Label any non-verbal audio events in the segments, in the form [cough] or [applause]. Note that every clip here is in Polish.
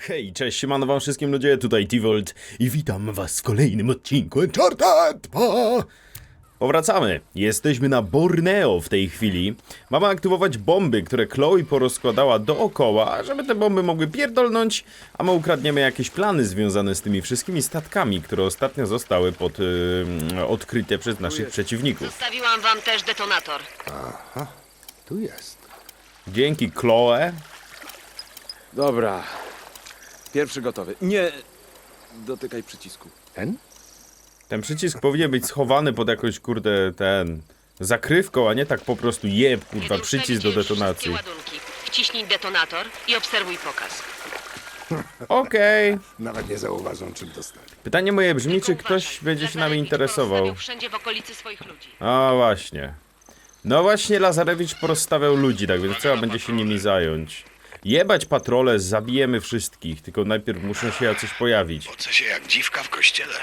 Hej, cześć, siemano wam wszystkim ludzie, tutaj T-Volt i witam was w kolejnym odcinku Uncharted 2! Powracamy. Jesteśmy na Borneo w tej chwili. Mamy aktywować bomby, które Chloe porozkładała dookoła, żeby te bomby mogły pierdolnąć, a my ukradniemy jakieś plany związane z tymi wszystkimi statkami, które ostatnio zostały pod, yy, odkryte przez naszych przeciwników. Zostawiłam wam też detonator. Tu jest. Dzięki Chloe. Dobra. Pierwszy gotowy. Nie dotykaj przycisku. Ten? Ten przycisk powinien być schowany pod jakąś, kurde, ten... Zakrywką, a nie tak po prostu jeb, kurwa, Kiedy przycisk do już detonacji. ładunki, wciśnij detonator i obserwuj pokaz. [laughs] Okej. Nawet nie zauważą, czym dostali. Pytanie moje brzmi, czy Tylko ktoś uważaj, będzie się nami Lazarewicz interesował. porozstawiał wszędzie w okolicy swoich ludzi. A właśnie. No właśnie Lazarewicz porozstawiał ludzi, tak więc trzeba będzie się nimi zająć. Jebać patrole, zabijemy wszystkich, tylko najpierw muszą się jacyś pojawić. Poce się jak dziwka w kościele. [laughs]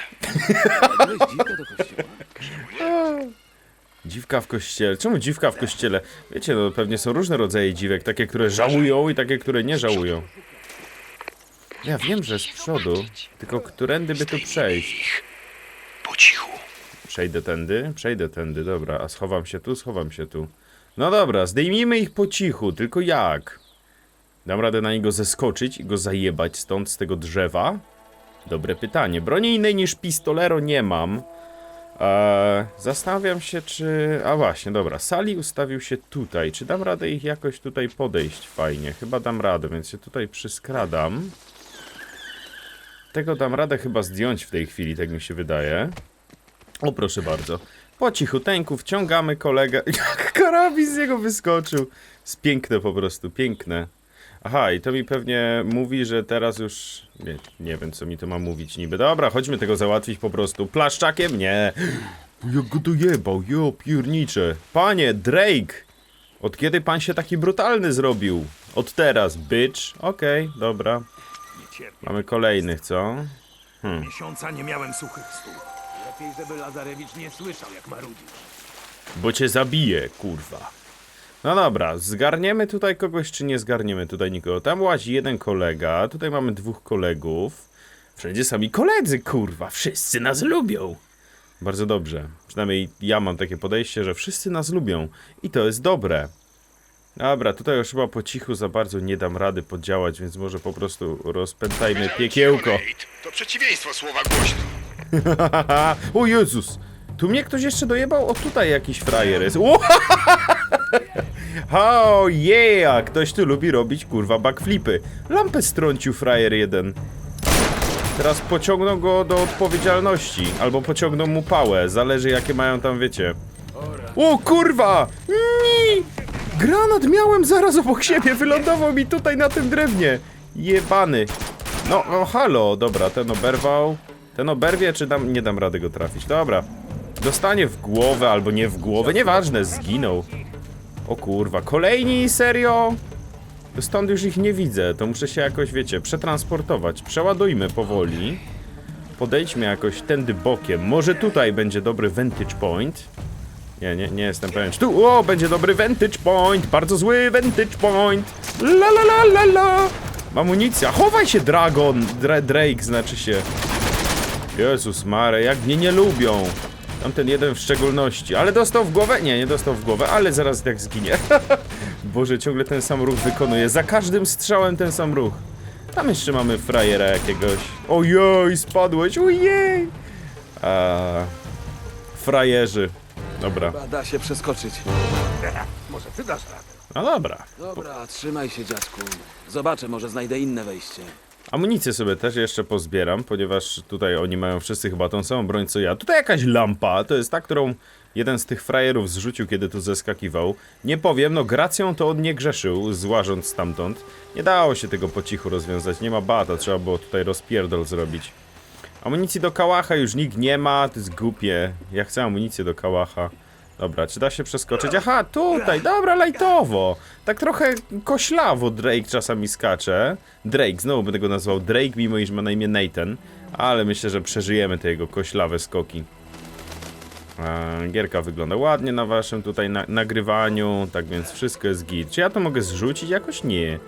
Dziwka w kościele. Czemu dziwka w kościele? Wiecie, no pewnie są różne rodzaje dziwek, takie, które żałują i takie, które nie żałują. Ja wiem, że z przodu, tylko którędy by tu przejść? Ich. Po cichu. Przejdę tędy, przejdę tędy, dobra, a schowam się tu, schowam się tu. No dobra, zdejmijmy ich po cichu, tylko jak? Dam radę na niego zeskoczyć i go zajebać stąd, z tego drzewa? Dobre pytanie. Broni innej niż pistolero nie mam. Eee, zastanawiam się, czy... A właśnie, dobra, Sali ustawił się tutaj. Czy dam radę ich jakoś tutaj podejść fajnie? Chyba dam radę, więc się tutaj przyskradam. Tego dam radę chyba zdjąć w tej chwili, tak mi się wydaje. O, proszę bardzo. Po cichuteńku wciągamy kolegę. [laughs] Jak karabin z niego wyskoczył. Jest piękne po prostu, piękne. Aha, i to mi pewnie mówi, że teraz już... Nie, nie wiem, co mi to ma mówić niby. Dobra, chodźmy tego załatwić po prostu. Plaszczakiem? Nie. Jak go dojebał, jo, piernicze. Panie, Drake! Od kiedy pan się taki brutalny zrobił? Od teraz, bitch. Okej, dobra. Mamy kolejnych, co? Miesiąca nie miałem suchych stóp. Lepiej, żeby Lazarewicz nie słyszał, jak marudzisz. Bo cię zabije, kurwa. No dobra, zgarniemy tutaj kogoś, czy nie zgarniemy tutaj nikogo? Tam łazi jeden kolega, tutaj mamy dwóch kolegów. Wszędzie sami koledzy, kurwa, wszyscy nas lubią. Bardzo dobrze. Przynajmniej ja mam takie podejście, że wszyscy nas lubią. I to jest dobre. Dobra, tutaj już chyba po cichu za bardzo nie dam rady podziałać, więc może po prostu rozpętajmy piekiełko. To przeciwieństwo słowa głośno. [laughs] o Jezus! Tu mnie ktoś jeszcze dojebał? O, tutaj jakiś frajer jest. [laughs] oh yeah! Ktoś tu lubi robić, kurwa, backflipy. Lampę strącił frajer jeden. Teraz pociągną go do odpowiedzialności. Albo pociągną mu pałę. Zależy jakie mają tam, wiecie. O kurwa! Nie! Granat miałem zaraz obok siebie. Wylądował mi tutaj na tym drewnie. Jebany. No, o halo, dobra, ten oberwał. Ten oberwie, czy dam, nie dam rady go trafić? Dobra. Dostanie w głowę albo nie w głowę, nieważne, zginął. O kurwa, kolejni, serio? Stąd już ich nie widzę, to muszę się jakoś, wiecie, przetransportować. Przeładujmy powoli. Podejdźmy jakoś tędy bokiem. Może tutaj będzie dobry vantage point. Nie, nie, nie jestem pewien. Tu, o, będzie dobry vantage point. Bardzo zły vantage point. La la la la la. Amunicja. Chowaj się, Dragon. Dra Drake znaczy się. Jezus Mare, jak mnie nie lubią. Tamten jeden w szczególności. Ale dostał w głowę? Nie, nie dostał w głowę, ale zaraz jak zginie. [laughs] Boże, ciągle ten sam ruch wykonuje. Za każdym strzałem ten sam ruch. Tam jeszcze mamy frajera jakiegoś. Ojej, spadłeś, ojej. A, frajerzy. Dobra, Chyba Da się przeskoczyć. [laughs] Może ty dasz radę. no dobra. Dobra, trzymaj się, dziadku. Zobaczę, może znajdę inne wejście. Amunicję sobie też jeszcze pozbieram, ponieważ tutaj oni mają wszyscy chyba tą samą broń co ja. Tutaj jakaś lampa, to jest ta, którą jeden z tych frajerów zrzucił, kiedy tu zeskakiwał. Nie powiem, no gracją to on nie grzeszył, złażąc stamtąd. Nie dało się tego po cichu rozwiązać, nie ma bata, trzeba było tutaj rozpierdol zrobić. Amunicji do kałacha już nikt nie ma, to jest głupie. Ja chcę amunicję do kałacha. Dobra, czy da się przeskoczyć? Aha, tutaj, dobra, lajtowo. Tak trochę koślawo Drake czasami skacze. Drake, znowu będę go nazwał Drake, mimo iż ma na imię Nathan. Ale myślę, że przeżyjemy te jego koślawe skoki. E, Gierka wygląda ładnie na waszym tutaj na nagrywaniu, tak więc wszystko jest git. Czy ja to mogę zrzucić? Jakoś nie.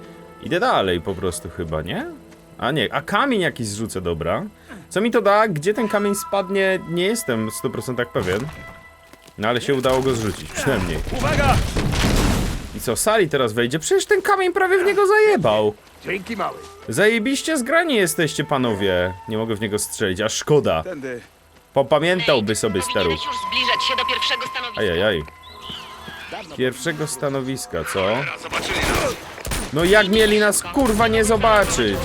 Idę dalej po prostu chyba, nie? A nie, a kamień jakiś zrzucę, dobra. Co mi to da? Gdzie ten kamień spadnie? Nie jestem w 100% pewien. No ale się udało go zrzucić, przynajmniej. Uwaga! I co, Sali teraz wejdzie? Przecież ten kamień prawie w niego zajebał. Dzięki mały. Zajebiście zgrani jesteście, panowie. Nie mogę w niego strzelić, a szkoda. Tędy. Popamiętałby sobie sterów. już zbliżać się do pierwszego stanowiska. Ajajaj. Pierwszego stanowiska, co? No jak mieli nas kurwa nie zobaczyć?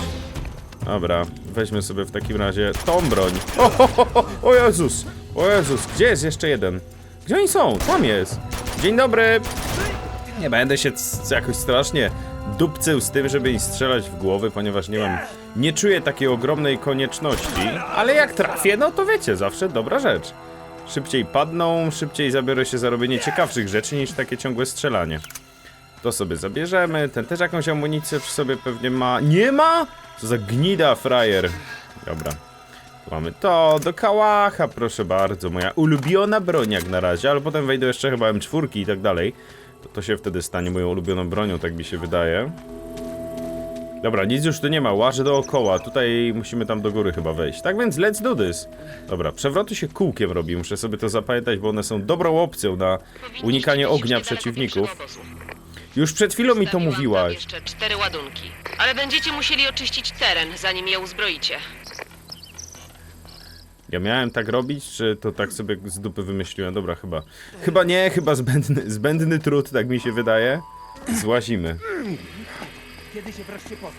Dobra, weźmy sobie w takim razie tą broń. O, ho, ho, o Jezus! O Jezus, gdzie jest jeszcze jeden? Gdzie oni są? Tam jest. Dzień dobry! Nie będę się jakoś strasznie dupcył z tym, żeby im strzelać w głowy, ponieważ nie mam... Nie czuję takiej ogromnej konieczności, ale jak trafię, no to wiecie, zawsze dobra rzecz. Szybciej padną, szybciej zabiorę się za robienie ciekawszych rzeczy niż takie ciągłe strzelanie. To sobie zabierzemy. Ten też jakąś amunicję przy sobie pewnie ma. Nie ma? Co za gnida frajer. Dobra. Mamy to, do kałacha, proszę bardzo. Moja ulubiona broń jak na razie, ale potem wejdą jeszcze chyba M4 i tak dalej. To, to się wtedy stanie moją ulubioną bronią, tak mi się wydaje. Dobra, nic już tu nie ma, łażę dookoła. Tutaj musimy tam do góry chyba wejść. Tak więc let's do this. Dobra, przewroty się kółkiem robi, muszę sobie to zapamiętać, bo one są dobrą opcją na unikanie ognia przeciwników. Już przed chwilą mi to Zostawiłam tam mówiłaś. jeszcze cztery ładunki. Ale będziecie musieli oczyścić teren, zanim je uzbroicie. Ja miałem tak robić, czy to tak sobie z dupy wymyśliłem? Dobra, chyba. Chyba nie, chyba zbędny, zbędny trud, tak mi się wydaje. Złazimy. Kiedy się wreszcie posta?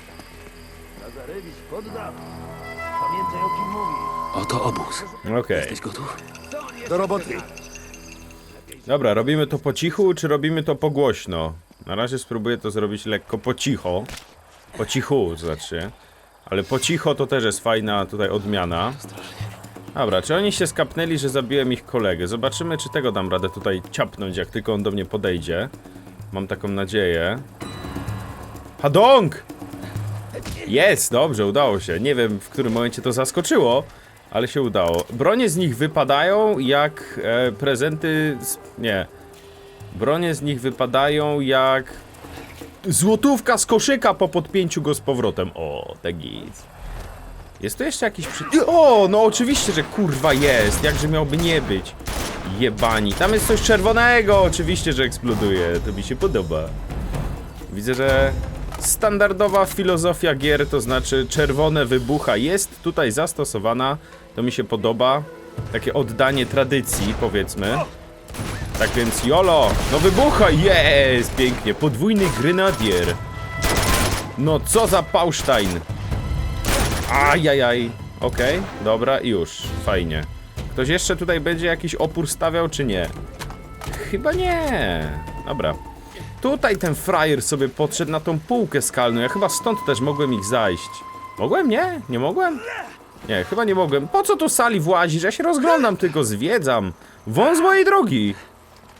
Lazarewicz podda. Pamiętaj o kim mówi. Oto obóz. Okej. Jesteś gotów? Do roboty. Dobra, robimy to po cichu, czy robimy to po głośno? Na razie spróbuję to zrobić lekko po cicho. Po cichu, znaczy. Ale po cicho to też jest fajna tutaj odmiana. Dobra, czy oni się skapnęli, że zabiłem ich kolegę? Zobaczymy, czy tego dam radę tutaj ciapnąć, jak tylko on do mnie podejdzie. Mam taką nadzieję. Hadong! Jest, dobrze, udało się. Nie wiem, w którym momencie to zaskoczyło, ale się udało. Bronie z nich wypadają jak e, prezenty. Z, nie. Bronie z nich wypadają jak. Złotówka z koszyka po podpięciu go z powrotem. O, tak jest. Jest tu jeszcze jakiś przy... O, no oczywiście, że kurwa jest. Jakże miałby nie być. Jebani. Tam jest coś czerwonego. Oczywiście, że eksploduje. To mi się podoba. Widzę, że standardowa filozofia gier, to znaczy czerwone wybucha, jest tutaj zastosowana. To mi się podoba. Takie oddanie tradycji, powiedzmy. Tak więc jolo, no wybucha, jest, pięknie. Podwójny grenadier. No co za Paustein. Ajajaj. Okej, dobra, już, fajnie. Ktoś jeszcze tutaj będzie jakiś opór stawiał, czy nie? Chyba nie. Dobra. Tutaj ten frajer sobie podszedł na tą półkę skalną. Ja chyba stąd też mogłem ich zajść. Mogłem? Nie? Nie mogłem? Nie, chyba nie mogłem. Po co tu sali włazisz? Ja się rozglądam, tylko zwiedzam. Wąs mojej drogi.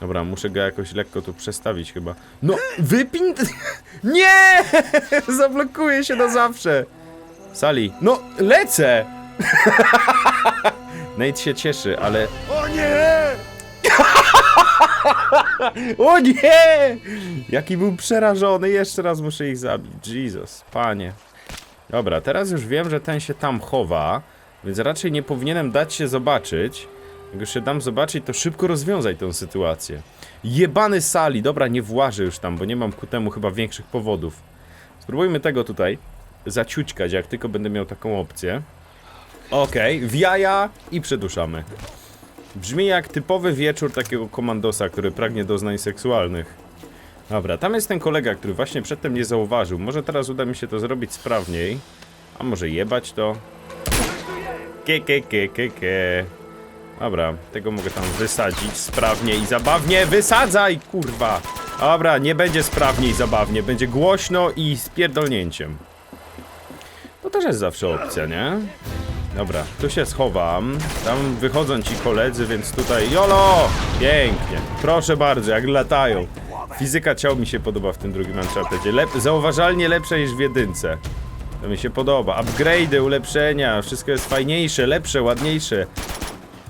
Dobra, muszę go jakoś lekko tu przestawić chyba. No, wypin... [laughs] Nie! [laughs] Zablokuję się na zawsze. Sali. No, lecę! [laughs] Nate się cieszy, ale... O nie! [laughs] O nie! Jaki był przerażony, jeszcze raz muszę ich zabić. Jesus, panie. Dobra, teraz już wiem, że ten się tam chowa, więc raczej nie powinienem dać się zobaczyć. Jak już się dam zobaczyć, to szybko rozwiązać tę sytuację. Jebany sali, dobra, nie włażę już tam, bo nie mam ku temu chyba większych powodów. Spróbujmy tego tutaj zaciućkać, jak tylko będę miał taką opcję. Okej, w jaja i przeduszamy. Brzmi jak typowy wieczór takiego komandosa, który pragnie doznań seksualnych. Dobra, tam jest ten kolega, który właśnie przedtem nie zauważył. Może teraz uda mi się to zrobić sprawniej. A może jebać to? Ke, ke, ke, ke. Dobra, tego mogę tam wysadzić sprawnie i zabawnie. Wysadzaj, kurwa! Dobra, nie będzie sprawnie i zabawnie. Będzie głośno i z pierdolnięciem. To też jest zawsze opcja, nie? Dobra, tu się schowam. Tam wychodzą ci koledzy, więc tutaj. Jolo! Pięknie. Proszę bardzo, jak latają. Fizyka ciał mi się podoba w tym drugim Unchartedzie. Lep zauważalnie lepsza niż w jedynce. To mi się podoba. Upgrade'y, ulepszenia, wszystko jest fajniejsze, lepsze, ładniejsze.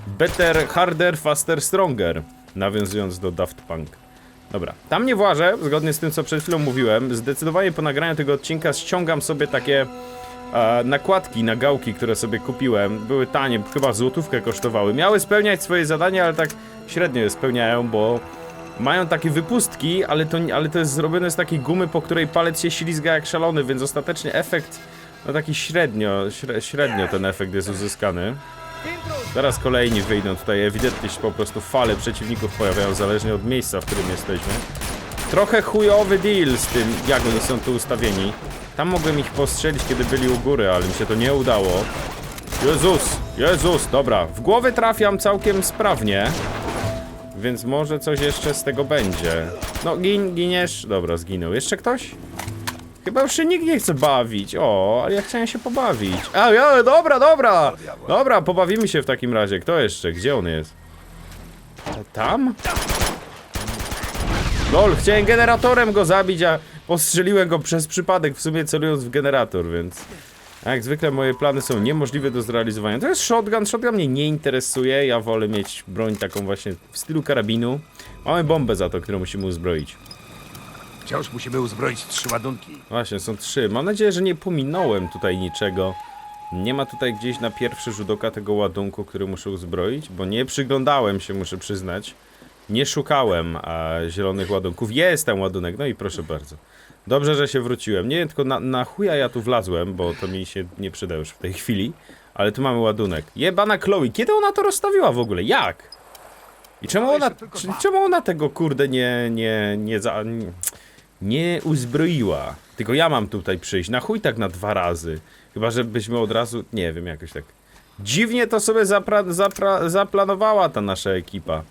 Better, harder, faster, stronger. Nawiązując do Daft Punk. Dobra, tam nie włażę, zgodnie z tym co przed chwilą mówiłem. Zdecydowanie po nagraniu tego odcinka ściągam sobie takie a, nakładki na gałki, które sobie kupiłem, były tanie, chyba złotówkę kosztowały. Miały spełniać swoje zadania, ale tak średnio je spełniają, bo mają takie wypustki, ale to, ale to jest zrobione z takiej gumy, po której palec się ślizga jak szalony, więc ostatecznie efekt, no taki średnio, śre, średnio ten efekt jest uzyskany. Zaraz kolejni wyjdą, tutaj ewidentnie się po prostu fale przeciwników pojawiają, zależnie od miejsca, w którym jesteśmy. Trochę chujowy deal z tym, jak oni są tu ustawieni. Tam mogłem ich postrzelić, kiedy byli u góry, ale mi się to nie udało. Jezus, Jezus, dobra. W głowę trafiam całkiem sprawnie. Więc może coś jeszcze z tego będzie. No, gin, giniesz. Dobra, zginął. Jeszcze ktoś? Chyba już się nikt nie chce bawić. O, ale ja chciałem się pobawić. A, ja, dobra, dobra. Dobra, pobawimy się w takim razie. Kto jeszcze? Gdzie on jest? Tam? Lol, chciałem generatorem go zabić, a postrzeliłem go przez przypadek, w sumie celując w generator, więc... Jak zwykle moje plany są niemożliwe do zrealizowania. To jest shotgun, shotgun mnie nie interesuje, ja wolę mieć broń taką właśnie w stylu karabinu. Mamy bombę za to, którą musimy uzbroić. Wciąż musimy uzbroić trzy ładunki. Właśnie, są trzy. Mam nadzieję, że nie pominąłem tutaj niczego. Nie ma tutaj gdzieś na pierwszy rzut oka tego ładunku, który muszę uzbroić, bo nie przyglądałem się, muszę przyznać. Nie szukałem a, zielonych ładunków. Jest ten ładunek, no i proszę bardzo. Dobrze, że się wróciłem. Nie wiem tylko na, na chuja ja tu wlazłem, bo to mi się nie przyda już w tej chwili. Ale tu mamy ładunek. Jebana Chloe, kiedy ona to rozstawiła w ogóle? Jak? I czemu ona, czy, czemu ona tego kurde nie, nie, nie za... Nie, nie uzbroiła. Tylko ja mam tutaj przyjść. Na chuj tak na dwa razy. Chyba, żebyśmy od razu, nie wiem, jakoś tak. Dziwnie to sobie zapra, zapra, zaplanowała ta nasza ekipa.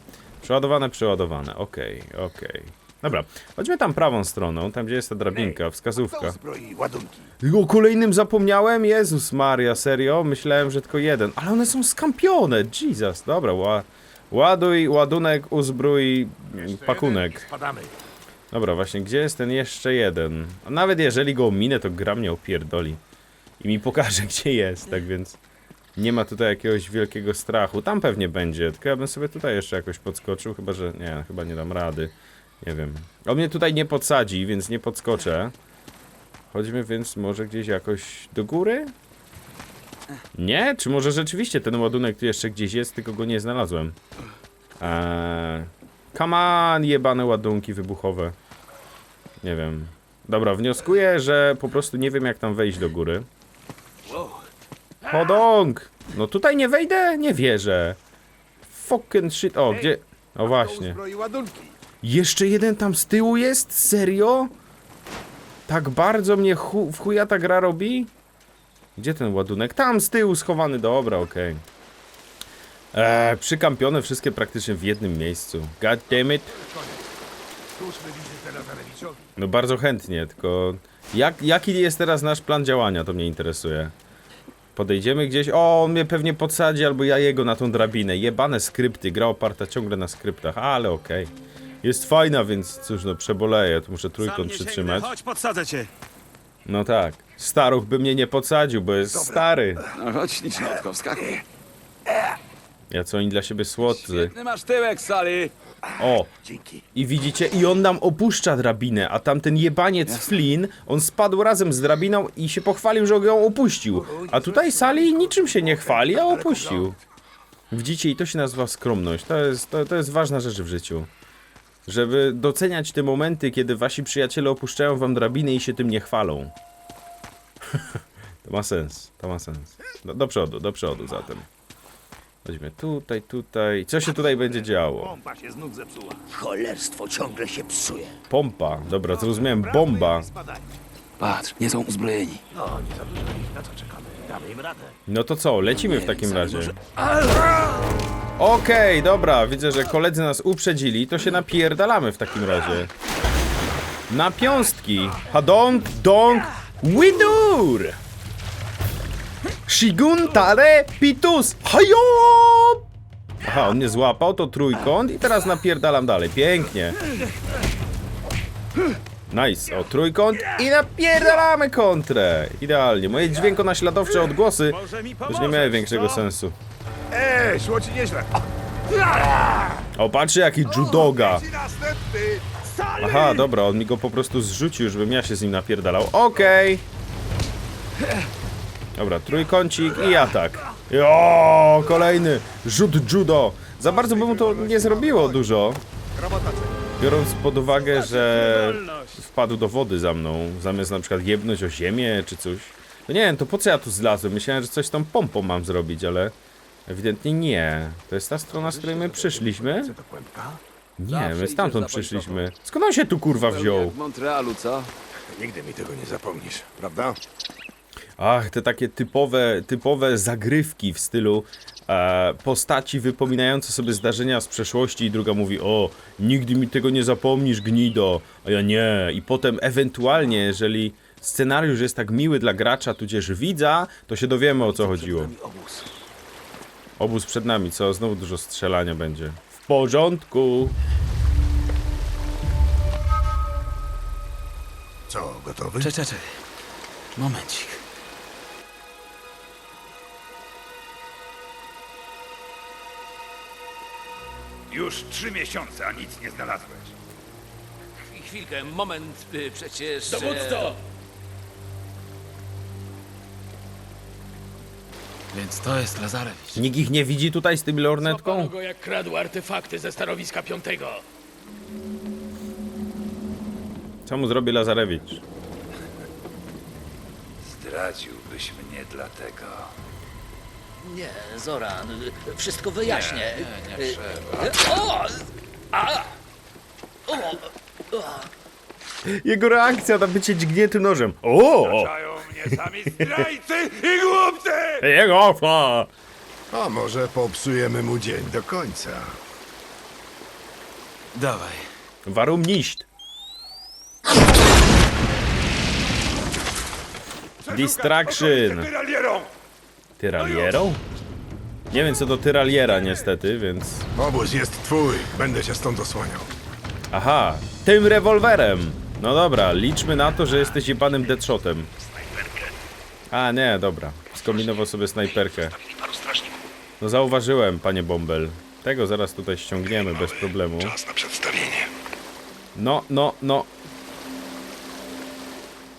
Przeładowane, przeładowane. Okej, okej. Dobra, chodźmy tam prawą stroną, tam gdzie jest ta drabinka, wskazówka. O kolejnym zapomniałem? Jezus Maria, serio? Myślałem, że tylko jeden. Ale one są skampione, Jesus. Dobra, ła, ładuj, ładunek, uzbrój, pakunek. Dobra, właśnie, gdzie jest ten jeszcze jeden? A nawet jeżeli go minę, to gra mnie opierdoli. I mi pokaże, [laughs] gdzie jest, tak więc... Nie ma tutaj jakiegoś wielkiego strachu. Tam pewnie będzie, tylko ja bym sobie tutaj jeszcze jakoś podskoczył, chyba że... Nie, chyba nie dam rady. Nie wiem. On mnie tutaj nie podsadzi, więc nie podskoczę. Chodźmy więc może gdzieś jakoś do góry? Nie? Czy może rzeczywiście ten ładunek tu jeszcze gdzieś jest, tylko go nie znalazłem? Eee... Come on, jebane ładunki wybuchowe. Nie wiem. Dobra, wnioskuję, że po prostu nie wiem jak tam wejść do góry. Hodong! No tutaj nie wejdę? Nie wierzę. Fucking shit. O, gdzie... O właśnie. Jeszcze jeden tam z tyłu jest? Serio? Tak bardzo mnie chu w chuja ta gra robi? Gdzie ten ładunek? Tam z tyłu schowany, dobra, okej. Eee, przykampione wszystkie praktycznie w jednym miejscu. God damn it. No bardzo chętnie, tylko jak, jaki jest teraz nasz plan działania, to mnie interesuje. Podejdziemy gdzieś, o, on mnie pewnie podsadzi, albo ja jego na tą drabinę. Jebane skrypty, gra oparta ciągle na skryptach, ale okej. Jest fajna, więc cóż, no przeboleję, tu muszę trójkąt przytrzymać. Chodź, podsadzę cię. No tak, staruch by mnie nie podsadził, bo jest stary. No chodź, ślicznotko, wskakuj. Ja co oni dla siebie słodcy. Świetny masz tyłek, Sally. O, Dzięki. i widzicie, i on nam opuszcza drabinę, a tamten jebaniec Flynn, on spadł razem z drabiną i się pochwalił, że ją opuścił. A tutaj Sally niczym się nie chwali, a opuścił. Widzicie, i to się nazywa skromność. To jest, to, to jest ważna rzecz w życiu. Żeby doceniać te momenty, kiedy wasi przyjaciele opuszczają wam drabinę i się tym nie chwalą. [laughs] to ma sens, to ma sens. Do, do przodu, do przodu zatem. Chodźmy tutaj, tutaj. Co się tutaj będzie działo? Pompa się z nóg zepsuła. Cholerstwo ciągle się psuje. Pompa. Dobra, zrozumiałem. Bomba. Patrz, nie są uzbrojeni. No, nie za dużo ich, na co czekamy? Damy im radę. No to co, lecimy w takim razie. Okej, dobra, widzę, że koledzy nas uprzedzili, to się napierdalamy w takim razie. Na piąstki. Hadong, dong, widur! Shigun, tare, pitus, hajo! Aha, on mnie złapał, to trójkąt i teraz napierdalam dalej, pięknie. Nice, o trójkąt i napierdalamy kontrę. Idealnie, moje dźwiękonaśladowcze odgłosy Może mi już nie miały większego sensu. Ej, szło ci nieźle. O, patrzcie jaki judoga. Aha, dobra, on mi go po prostu zrzucił, żebym ja się z nim napierdalał. Okej. Dobra, trójkącik i atak. Jo, kolejny rzut judo. Za bardzo by mu to nie zrobiło dużo. Biorąc pod uwagę, że wpadł do wody za mną, zamiast na przykład jebnąć o ziemię czy coś. No nie wiem, to po co ja tu zlazłem? Myślałem, że coś tą pompą mam zrobić, ale ewidentnie nie. To jest ta strona, z której my przyszliśmy? Nie, my stamtąd przyszliśmy. Skąd on się tu kurwa wziął? w Montrealu, co? Nigdy mi tego nie zapomnisz, prawda? Ach, te takie typowe, typowe zagrywki w stylu e, postaci wypominające sobie zdarzenia z przeszłości i druga mówi o, nigdy mi tego nie zapomnisz gnido, a ja nie. I potem ewentualnie, jeżeli scenariusz jest tak miły dla gracza, tudzież widza, to się dowiemy o co chodziło. Obóz. Przed nami, co? Znowu dużo strzelania będzie. W porządku. Co, gotowy? Czekaj, czekaj. Momencik. Już trzy miesiące, a nic nie znalazłeś. Chwilkę, moment, y, przecież... Dowódco! Więc to jest Lazarewicz. Nikt ich nie widzi tutaj z tym lornetką? Złapano go jak kradł artefakty ze stanowiska piątego. Co mu zrobi Lazarewicz? Zdradziłbyś mnie dlatego. Nie, Zoran, y, wszystko wyjaśnię. Nie, nie, trzeba. O! A! O! Jego reakcja na bycie dźgnięty nożem. O! Mnie sami zdrajcy i głupcy! Jego ofa! A może popsujemy mu dzień do końca? Dawaj. Warum nicht? Distraction. Tyralierą! Tyralierą? Nie wiem co do tyraliera niestety, więc... Obóz jest twój, będę się stąd osłaniał. Aha, tym rewolwerem! No dobra, liczmy na to, że jesteś jebanym deadshotem. A nie, dobra. Skombinował sobie snajperkę. No zauważyłem, panie Bombel. Tego zaraz tutaj ściągniemy bez problemu. Czas na przedstawienie. No, no, no.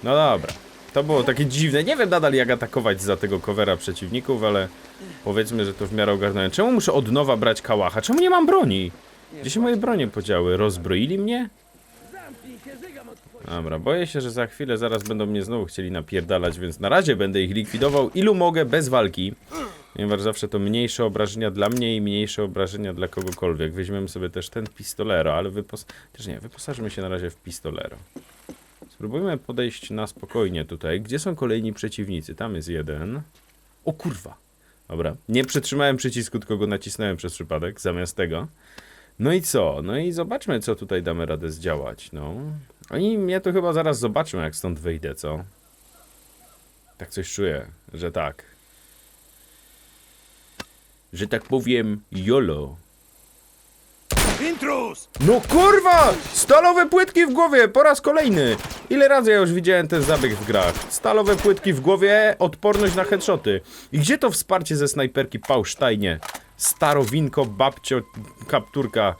No dobra. To było takie dziwne. Nie wiem nadal jak atakować za tego covera przeciwników, ale powiedzmy, że to w miarę ogarnąłem. Czemu muszę od nowa brać kałacha? Czemu nie mam broni? Gdzie się moje bronie podziały? Rozbroili mnie? Dobra, boję się, że za chwilę zaraz będą mnie znowu chcieli napierdalać, więc na razie będę ich likwidował ilu mogę bez walki. Ponieważ zawsze to mniejsze obrażenia dla mnie i mniejsze obrażenia dla kogokolwiek. Weźmiemy sobie też ten pistolero, ale wypos... też nie, wyposażmy się na razie w pistolero. Spróbujmy podejść na spokojnie tutaj. Gdzie są kolejni przeciwnicy? Tam jest jeden. O kurwa. Dobra, nie przytrzymałem przycisku, tylko go nacisnąłem przez przypadek, zamiast tego. No i co? No i zobaczmy, co tutaj damy radę zdziałać, no. Oni mnie to chyba zaraz zobaczą, jak stąd wyjdę, co? Tak coś czuję, że tak. Że tak powiem, YOLO. Intruz! No kurwa! Stalowe płytki w głowie, po raz kolejny! Ile razy ja już widziałem ten zabieg w grach? Stalowe płytki w głowie, odporność na headshoty. I gdzie to wsparcie ze snajperki Pałsztajnie? Starowinko, babcio, kapturka,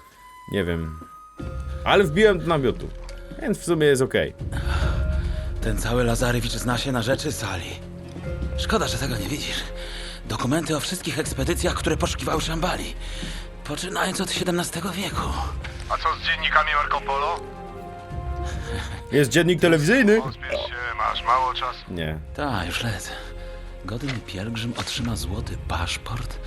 nie wiem. Ale wbiłem do namiotu, więc w sumie jest okej. Ten cały Lazarewicz zna się na rzeczy sali. Szkoda, że tego nie widzisz. Dokumenty o wszystkich ekspedycjach, które poszukiwały Szambali. Poczynając od XVII wieku. A co z dziennikami Marco Polo? Jest dziennik telewizyjny? Pospiesz się, masz mało czasu. Nie. Ta, już lecę. Godny pielgrzym otrzyma złoty paszport,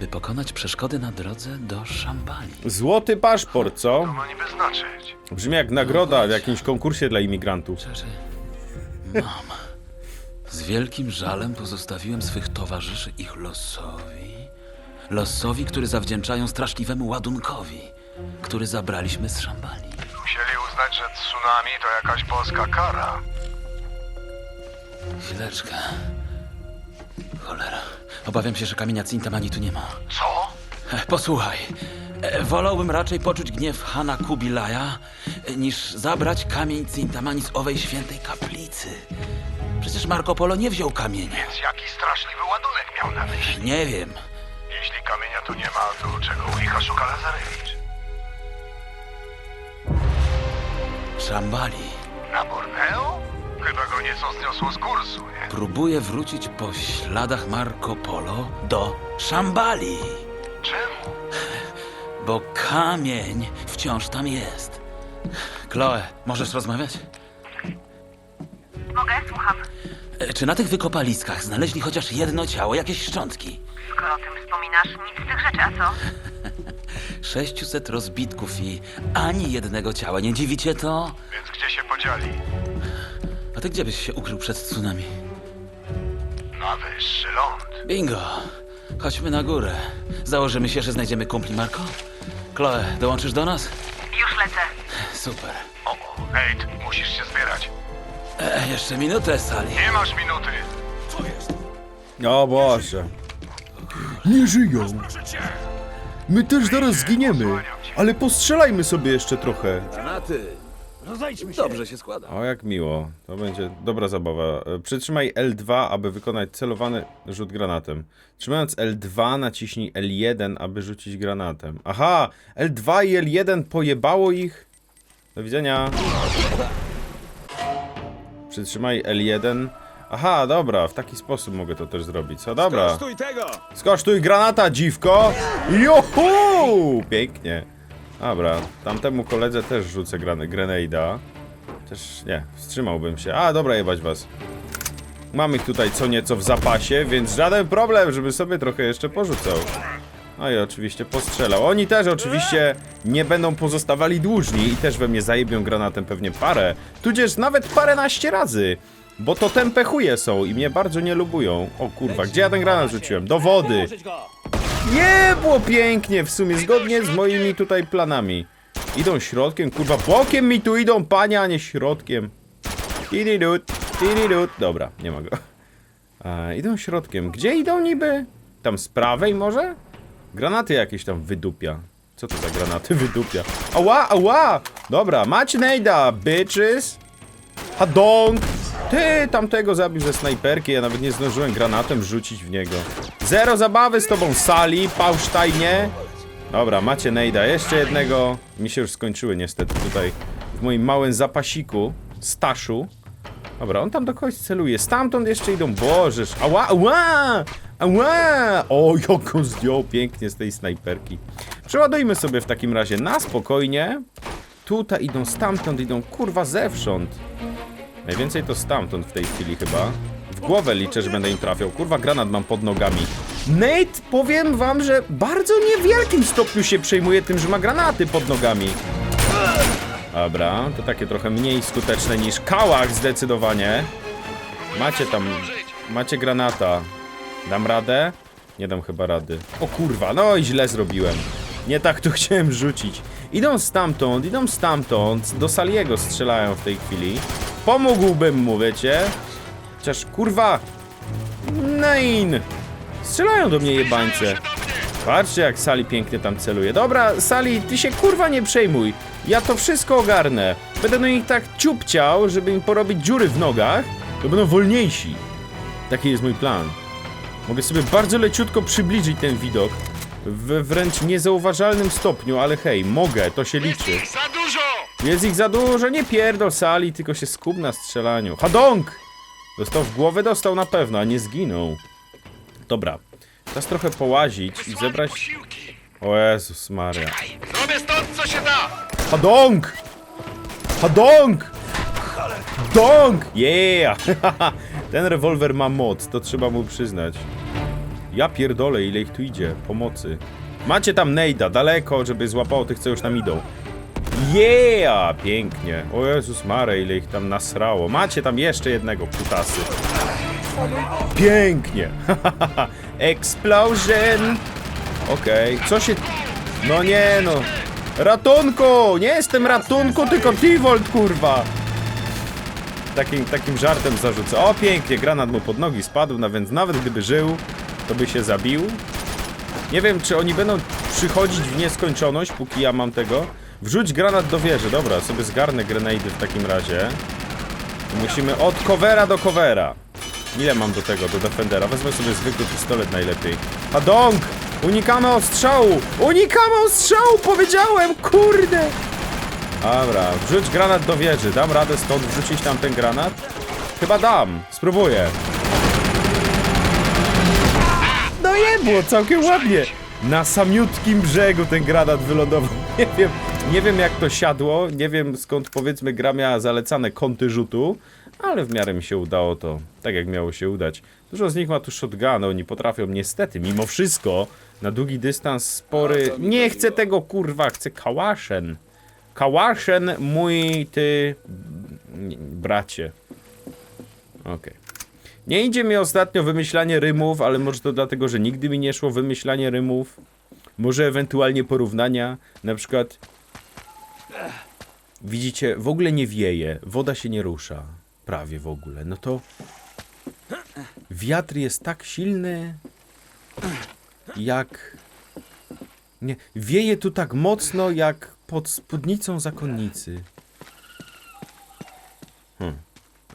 by pokonać przeszkody na drodze do Szambali. Złoty paszport, co? ma niby znaczyć? Brzmi jak nagroda w jakimś konkursie dla imigrantów. Mam. Z wielkim żalem pozostawiłem swych towarzyszy ich losowi. Losowi, który zawdzięczają straszliwemu ładunkowi, który zabraliśmy z Szambali. Musieli uznać, że tsunami to jakaś polska kara. Chwileczkę. Cholera. Obawiam się, że kamienia Cintamani tu nie ma. Co? E, Posłuchaj. E, Wolałbym raczej poczuć gniew Hana Kubilaja, e, niż zabrać kamień Cintamani z owej świętej kaplicy. Przecież Marco Polo nie wziął kamienia. Więc jaki straszliwy ładunek miał na myśli? Nie wiem. Jeśli kamienia tu nie ma, to czego u licha szuka Lazarewicz? Szambali. Na Borneo? Chyba go nieco zniosło z kursu, nie? Próbuję wrócić po śladach Marco Polo do Szambali, Czemu? bo kamień wciąż tam jest. Chloe, możesz rozmawiać? Mogę? Słucham. E, Czy na tych wykopaliskach znaleźli chociaż jedno ciało, jakieś szczątki? Skoro o tym wspominasz, nic z tych rzeczy, a co? [laughs] 600 rozbitków i ani jednego ciała. Nie dziwi cię to? Więc gdzie się podzieli? A ty gdzie byś się ukrył przed tsunami? Na wyższy ląd. Bingo! Chodźmy na górę. Założymy się, że znajdziemy kumpli Marco? Chloe, dołączysz do nas? Już lecę. Super. O, o, Nate, musisz się zbierać. E, jeszcze minutę, Sally. Nie masz minuty. O Boże. Nie żyją. My też zaraz zginiemy. Ale postrzelajmy sobie jeszcze trochę. Rozejdźmy się. Dobrze się składa. O, jak miło. To będzie dobra zabawa. E, Przytrzymaj L2, aby wykonać celowany rzut granatem. Trzymając L2, naciśnij L1, aby rzucić granatem. Aha! L2 i L1 pojebało ich. Do widzenia. Przytrzymaj L1. Aha, dobra, w taki sposób mogę to też zrobić. Co, dobra. Stój tego! Skosztuj granata, dziwko! Juhu! Pięknie. Dobra, tamtemu koledze też rzucę gran grenade'a. Też nie, wstrzymałbym się. A, dobra, jebać was. Mamy ich tutaj co nieco w zapasie, więc żaden problem, żeby sobie trochę jeszcze porzucał. No i oczywiście postrzelał. Oni też oczywiście nie będą pozostawali dłużni i też we mnie zajebią granatem pewnie parę, tudzież nawet paręnaście razy. Bo to tempe chuje są i mnie bardzo nie lubują. O kurwa, gdzie ja ten granat rzuciłem? Do wody. Nie, było pięknie, w sumie zgodnie z moimi tutaj planami. Idą środkiem, kurwa, bokiem mi tu idą, panie, a nie środkiem. Tididut, tididut. Dobra, nie ma go. A, idą środkiem. Gdzie idą niby? Tam z prawej może? Granaty jakieś tam wydupia. Co to za granaty [laughs] wydupia? Ała, ała! Dobra, macie nejda, bitches! Hadong! Ty tamtego zabił ze snajperki, ja nawet nie zdążyłem granatem rzucić w niego. Zero zabawy z tobą, Sali, Pausztajnie. Dobra, macie Nejda, jeszcze jednego. Mi się już skończyły niestety tutaj w moim małym zapasiku, staszu. Dobra, on tam do kogoś celuje. Stamtąd jeszcze idą, bożeż. Ała, ała! Ała! O, jak on zdjął pięknie z tej snajperki. Przeładujmy sobie w takim razie na spokojnie. Tutaj idą, stamtąd idą, kurwa, zewsząd. Najwięcej to stamtąd w tej chwili chyba. W głowę liczę, że będę im trafiał. Kurwa, granat mam pod nogami. Nate, powiem wam, że bardzo niewielkim stopniu się przejmuje tym, że ma granaty pod nogami. Dobra, to takie trochę mniej skuteczne niż kałach zdecydowanie. Macie tam, macie granata. Dam radę? Nie dam chyba rady. O kurwa, no i źle zrobiłem. Nie tak tu [laughs] chciałem rzucić. Idą stamtąd, idą stamtąd. Do Saliego strzelają w tej chwili. Pomógłbym mu, wiecie? Chociaż kurwa... Nein! Strzelają do mnie jebańce. Patrzcie jak Sali pięknie tam celuje. Dobra, Sali, ty się kurwa nie przejmuj. Ja to wszystko ogarnę. Będę do nich tak ciupciał, żeby im porobić dziury w nogach, to będą wolniejsi. Taki jest mój plan. Mogę sobie bardzo leciutko przybliżyć ten widok. W wręcz niezauważalnym stopniu, ale hej, mogę, to się liczy. Jest ich za dużo, nie pierdol sali, tylko się skup na strzelaniu. Hadong! Dostał w głowę, dostał na pewno, a nie zginął. Dobra, teraz trochę połazić i zebrać... O Jezus Maria. Robię stąd co się da! Hadong! Hadong! Dong! Yeah! [laughs] Ten rewolwer ma moc, to trzeba mu przyznać. Ja pierdolę, ile ich tu idzie. Pomocy. Macie tam Nejda, daleko, żeby złapało tych, co już tam idą. Yeah! Pięknie. O Jezus Mare, ile ich tam nasrało. Macie tam jeszcze jednego, kutasy. Pięknie. [laughs] Explosion! Okej, co się... No nie no. Ratunku! Nie jestem ratunku, tylko Tivolt, kurwa! Takim, takim żartem zarzucę. O, pięknie, granat mu pod nogi spadł, no więc nawet gdyby żył, to by się zabił. Nie wiem, czy oni będą przychodzić w nieskończoność, póki ja mam tego. Wrzuć granat do wieży. Dobra, sobie zgarnę grenady w takim razie. Musimy od covera do covera. Ile mam do tego, do defendera? Wezmę sobie zwykły pistolet najlepiej. Hadong! Unikamy ostrzału! Unikamy ostrzału! Powiedziałem! Kurde! Dobra, wrzuć granat do wieży. Dam radę stąd wrzucić tam ten granat? Chyba dam, spróbuję. No nie było całkiem ładnie. Na samiutkim brzegu ten granat wylądował. [laughs] Nie wiem, nie wiem jak to siadło, nie wiem skąd powiedzmy gra miała zalecane kąty rzutu, ale w miarę mi się udało to tak jak miało się udać. Dużo z nich ma tu shotguny, oni potrafią niestety, mimo wszystko, na długi dystans spory... Nie chcę tego kurwa, chcę kałaszen. Kałaszen mój ty... bracie. Okej. Nie idzie mi ostatnio wymyślanie rymów, ale może to dlatego, że nigdy mi nie szło wymyślanie rymów. Może ewentualnie porównania, na przykład... Widzicie, w ogóle nie wieje, woda się nie rusza. Prawie w ogóle. No to... Wiatr jest tak silny, jak... Nie, wieje tu tak mocno, jak pod spódnicą zakonnicy. Hmm.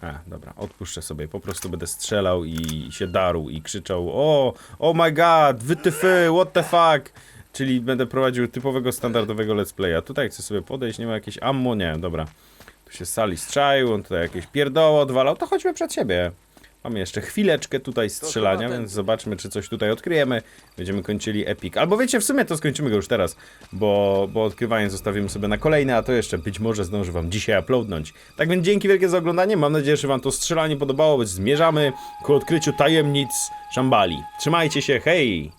A, dobra, odpuszczę sobie, po prostu będę strzelał i się darł i krzyczał o, oh my god, wytyfy, what the fuck, czyli będę prowadził typowego, standardowego let's playa. Tutaj chcę sobie podejść, nie ma jakieś ammo, nie, dobra. Tu się Sali strzaił, on tutaj jakieś pierdoło odwalał, to chodźmy przed siebie. Mamy jeszcze chwileczkę tutaj strzelania, więc zobaczmy, czy coś tutaj odkryjemy. Będziemy kończyli Epic. Albo wiecie, w sumie to skończymy go już teraz, bo, bo odkrywanie zostawimy sobie na kolejne, a to jeszcze być może zdąży wam dzisiaj uploadnąć. Tak więc dzięki wielkie za oglądanie. Mam nadzieję, że wam to strzelanie podobało, więc zmierzamy ku odkryciu tajemnic Szambali. Trzymajcie się, hej!